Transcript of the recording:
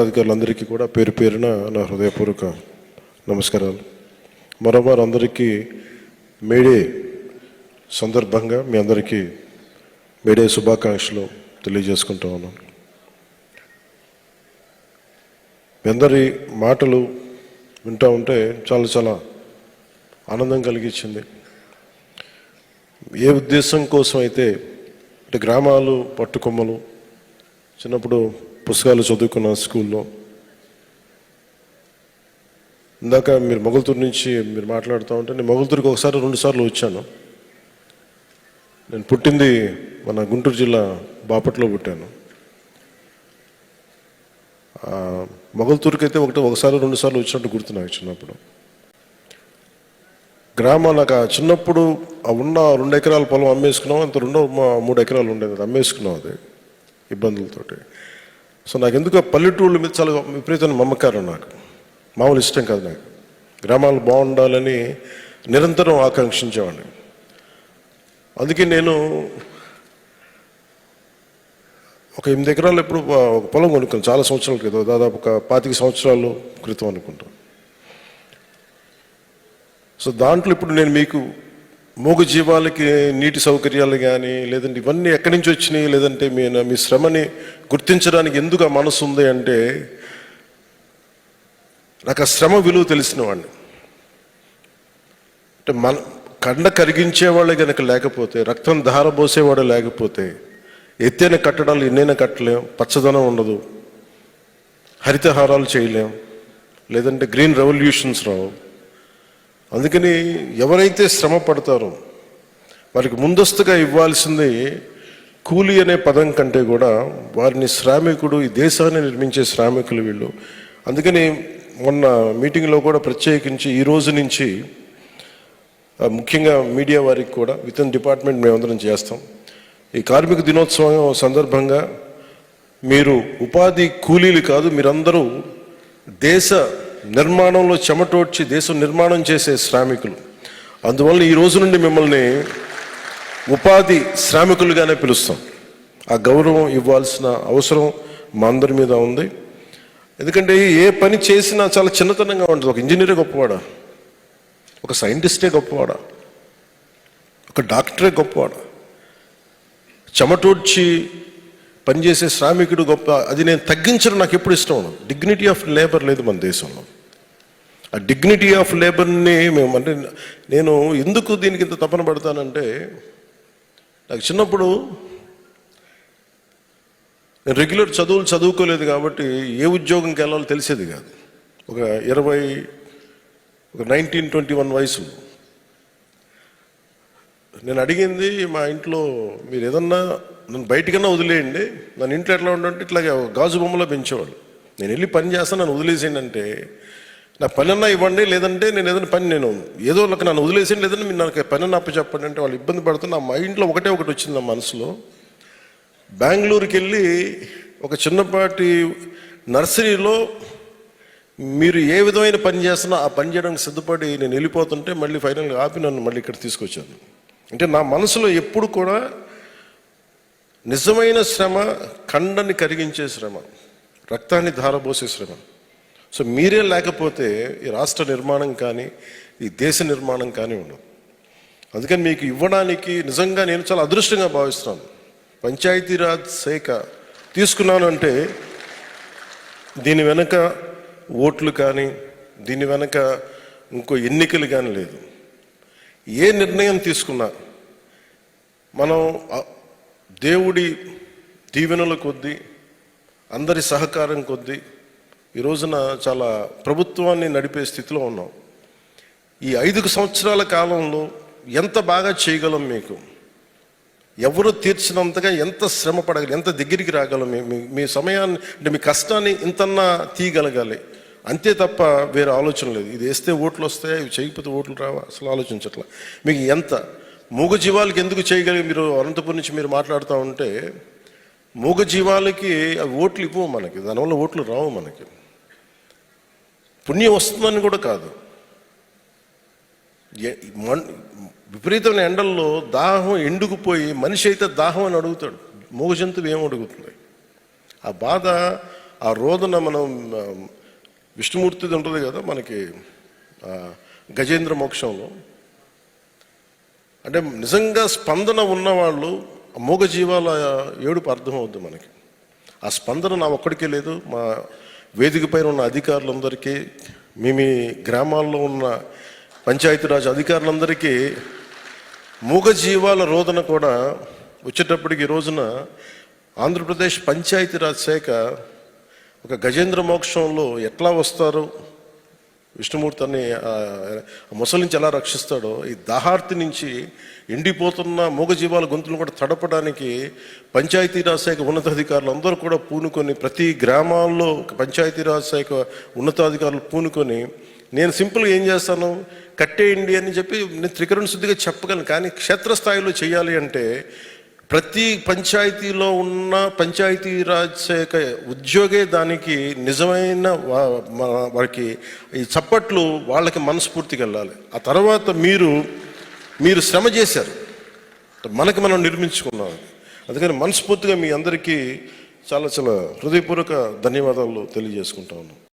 అధికారులందరికీ కూడా పేరు పేరున నా హృదయపూర్వక నమస్కారాలు. మరోమారు అందరికీ మేడే సందర్భంగా మీ అందరికీ మేడే శుభాకాంక్షలు తెలియజేసుకుంటా ఉన్నాను. మీ అందరి మాటలు వింటూ ఉంటే చాలా చాలా ఆనందం కలిగించింది. ఏ ఉద్దేశం కోసం అయితే అంటే గ్రామాలు పట్టుకొమ్మలు చిన్నప్పుడు పుస్తకాలు చదువుకున్న స్కూల్లో. ఇందాక మీరు మొగల్తూరు నుంచి మీరు మాట్లాడుతూ ఉంటే నేను మొగల్తూరుకి ఒకసారి రెండు సార్లు వచ్చాను. నేను పుట్టింది మన గుంటూరు జిల్లా బాపట్లో పుట్టాను. మొగల్తూరుకి అయితే ఒకటి ఒకసారి రెండు సార్లు వచ్చినట్టు గుర్తు నాకు చిన్నప్పుడు. గ్రామాలకు చిన్నప్పుడు ఉన్న రెండు ఎకరాల పొలం అమ్మేసుకున్నాం అంత రెండో మూడు ఎకరాలు ఉండేది అది అమ్మేసుకున్నాం అది ఇబ్బందులతోటి. సో నాకు ఎందుకు పల్లెటూళ్ళ మీద చాలా విపరీతమైన మమ్మకారం నాకు. మామూలు ఇష్టం కాదు నాకు. గ్రామాలు బాగుండాలని నిరంతరం ఆకాంక్షించేవాడిని. అందుకే నేను ఒక ఎనిమిది ఎకరాలు ఎప్పుడు ఒక పొలం కొనుక్కున్నాను. చాలా సంవత్సరాల క్రితం దాదాపు ఒక పాతిక సంవత్సరాలు క్రితం అనుకుంటాను సో దాంట్లో ఇప్పుడు నేను మీకు మూగ జీవాలకి నీటి సౌకర్యాలు కానీ లేదంటే ఇవన్నీ ఎక్కడి నుంచి వచ్చినాయి? లేదంటే మీ మీ శ్రమని గుర్తించడానికి ఎందుకు ఆ మనసు ఉంది అంటే నాకు ఆ శ్రమ విలువ తెలిసిన వాడిని. అంటే మన కండ కరిగించేవాళ్ళే కనుక లేకపోతే రక్తం ధారబోసేవాడు లేకపోతే ఎత్తైన కట్టడాలు ఎన్నైనా కట్టలేం పచ్చదనం ఉండదు హరితహారాలు చేయలేం లేదంటే గ్రీన్ రెవల్యూషన్స్ రావు. అందుకని ఎవరైతే శ్రమ పడతారో వారికి ముందస్తుగా ఇవ్వాల్సింది కూలి అనే పదం కంటే కూడా వారిని శ్రామికుడు ఈ దేశాన్ని నిర్మించే శ్రామికులు వీళ్ళు. అందుకని మొన్న మీటింగ్లో కూడా ప్రత్యేకించి ఈ రోజు నుంచి ముఖ్యంగా మీడియా వారికి కూడా విత్ ఇన్ డిపార్ట్మెంట్ మేమందరం చేస్తాం. ఈ కార్మిక దినోత్సవం సందర్భంగా మీరు ఉపాధి కూలీలు కాదు మీరందరూ దేశ నిర్మాణంలో చెమటోడ్చి దేశం నిర్మాణం చేసే శ్రామికులు. అందువల్ల ఈ రోజు నుండి మిమ్మల్ని ఉపాధి శ్రామికులుగానే పిలుస్తాం. ఆ గౌరవం ఇవ్వాల్సిన అవసరం మా అందరి మీద ఉంది. ఎందుకంటే ఏ పని చేసినా చాలా చిన్నతనంగా ఉంటుంది. ఒక ఇంజనీరే గొప్పవాడా? ఒక సైంటిస్టే గొప్పవాడా? ఒక డాక్టరే గొప్పవాడా? చెమటోడ్చి పనిచేసే శ్రామికుడు గొప్ప అది నేను తగ్గించడం నాకు ఎప్పుడు ఇష్టం డిగ్నిటీ ఆఫ్ లేబర్ లేదు మన దేశంలో. ఆ డిగ్నిటీ ఆఫ్ లేబర్ని మేము అంటే నేను ఎందుకు దీనికి ఇంత తపన పడతానంటే నాకు చిన్నప్పుడు నేను రెగ్యులర్ చదువులు చదువుకోలేదు కాబట్టి ఏ ఉద్యోగంకి వెళ్ళాలో తెలిసేది కాదు. ఒక ఇరవై ఒక నైన్టీన్ ట్వంటీ వన్ వయసు. నేను అడిగింది మా ఇంట్లో మీరు ఏదన్నా నన్ను బయటికన్నా వదిలేయండి. నన్ను ఇంట్లో ఎట్లా ఉండంటే ఇట్లాగే గాజు బొమ్మలో పెంచేవాళ్ళు. నేను వెళ్ళి పని చేస్తాను నన్ను వదిలేసేయండి అంటే నా పని అన్నా ఇవ్వండి లేదంటే నేను ఏదైనా పని నేను ఏదో ఒక నన్ను వదిలేసాను లేదంటే మీరు నాకు పని అన్న చెప్పండి అంటే వాళ్ళు ఇబ్బంది పడుతున్న నా మైండ్లో ఒకటే ఒకటి వచ్చింది నా మనసులో. బెంగళూరుకి వెళ్ళి ఒక చిన్నపాటి నర్సరీలో మీరు ఏ విధమైన పని చేస్తున్నా ఆ పని చేయడానికి సిద్ధపడి నేను వెళ్ళిపోతుంటే మళ్ళీ ఫైనల్గా ఆపి నన్ను మళ్ళీ ఇక్కడ తీసుకొచ్చాను అంటే నా మనసులో ఎప్పుడు కూడా నిజమైన శ్రమ కండని కరిగించే శ్రమ రక్తాన్ని ధారబోసే శ్రమ. సో మీరే లేకపోతే ఈ రాష్ట్ర నిర్మాణం కానీ ఈ దేశ నిర్మాణం కానీ ఉండదు. అందుకని మీకు ఇవ్వడానికి నిజంగా నేను చాలా అదృష్టంగా భావిస్తున్నాను. పంచాయతీరాజ్ శాఖ తీసుకున్నాను అంటే దీని వెనక ఓట్లు కానీ దీని వెనక ఇంకో ఎన్నికలు కానీ లేదు. ఏ నిర్ణయం తీసుకున్నా మనం దేవుడి దీవెనల కొద్దీ అందరి సహకారం కొద్దీ ఈ రోజున చాలా ప్రభుత్వాన్ని నడిపే స్థితిలో ఉన్నాం. ఈ ఐదు సంవత్సరాల కాలంలో ఎంత బాగా చేయగలం మీకు? ఎవరు తీర్చినంతగా ఎంత శ్రమ పడగలి ఎంత దగ్గరికి రాగలం మీ- మీ సమయాన్ని అంటే మీ కష్టాన్ని ఇంతన్నా తీయగలగాలి. అంతే తప్ప వేరే ఆలోచన లేదు. ఇది వేస్తే ఓట్లు వస్తాయా? ఇవి చేయకపోతే ఓట్లు రావా? అసలు ఆలోచించట్లా. మీకు ఎంత? మూగ జీవాలకి ఎందుకు చేయగలిగి మీరు అనంతపురం నుంచి మీరు మాట్లాడుతూ ఉంటే మూగ జీవాలకి అవి ఓట్లు ఇవ్వవు మనకి. దానివల్ల ఓట్లు రావు మనకి. పుణ్యం వస్తుందని కూడా కాదు. విపరీతమైన ఎండల్లో దాహం ఎండుకుపోయి మనిషి అయితే దాహం అని అడుగుతాడు. మూగ జంతువు ఏం అడుగుతుంది? ఆ బాధ ఆ రోదన మనం విష్ణుమూర్తిది ఉంటుంది కదా మనకి గజేంద్ర మోక్షంలో. అంటే నిజంగా స్పందన ఉన్నవాళ్ళు ఆ మూగజీవాల ఏడుపు అర్థమవుద్ది మనకి. ఆ స్పందన నా ఒక్కడికే లేదు మా వేదిక పైన ఉన్న అధికారులందరికీ మీ మీ గ్రామాల్లో ఉన్న పంచాయతీరాజ్ అధికారులందరికీ మూగజీవాల రోదన కూడా వచ్చేటప్పటికి ఈ రోజున ఆంధ్రప్రదేశ్ పంచాయతీరాజ్ శాఖ ఒక గజేంద్ర మోక్షంలో ఎట్లా వస్తారు? విష్ణుమూర్తి అని ముసలి నుంచి ఎలా రక్షిస్తాడో ఈ దాహార్తి నుంచి ఎండిపోతున్న మూగజీవాల గొంతులను కూడా తడపడానికి పంచాయతీరాజ్ శాఖ ఉన్నతాధికారులు అందరూ కూడా పూనుకొని ప్రతి గ్రామాల్లో పంచాయతీరాజ్ శాఖ ఉన్నతాధికారులు పూనుకొని నేను సింపుల్గా ఏం చేస్తాను? కట్టేయండి అని చెప్పి నేను త్రికరణ శుద్ధిగా చెప్పగలను కానీ క్షేత్రస్థాయిలో చేయాలి అంటే ప్రతి పంచాయతీలో ఉన్న పంచాయతీరాజ్ శాఖ ఉద్యోగే దానికి నిజమైన వారికి ఈ చప్పట్లు వాళ్ళకి మనస్ఫూర్తిగా వెళ్ళాలి. ఆ తర్వాత మీరు మీరు శ్రమ చేశారు. మనకి మనం నిర్మించుకున్నాం. అందుకని మనస్ఫూర్తిగా మీ అందరికీ చాలా చాలా హృదయపూర్వక ధన్యవాదాలు తెలియజేసుకుంటా ఉన్నాం.